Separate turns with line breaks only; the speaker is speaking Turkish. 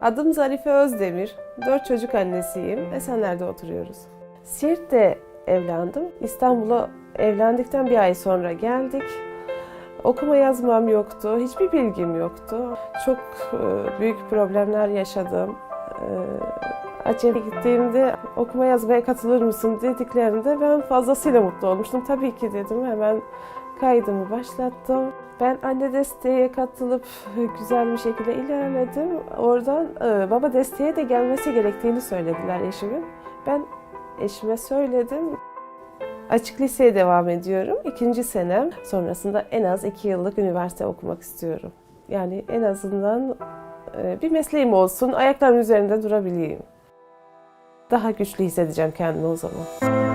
Adım Zarife Özdemir. Dört çocuk annesiyim. Esenler'de oturuyoruz. Siirt'te evlendim. İstanbul'a evlendikten bir ay sonra geldik. Okuma yazmam yoktu. Hiçbir bilgim yoktu. Çok e, büyük problemler yaşadım. Acem'e gittiğimde okuma yazmaya katılır mısın dediklerinde ben fazlasıyla mutlu olmuştum. Tabii ki dedim. Hemen kaydımı başlattım. Ben anne desteğe katılıp güzel bir şekilde ilerledim. Oradan e, baba desteğe de gelmesi gerektiğini söylediler eşimin. Ben eşime söyledim. Açık liseye devam ediyorum. İkinci senem. Sonrasında en az iki yıllık üniversite okumak istiyorum. Yani en azından e, bir mesleğim olsun, ayaklarımın üzerinde durabileyim. Daha güçlü hissedeceğim kendimi o zaman.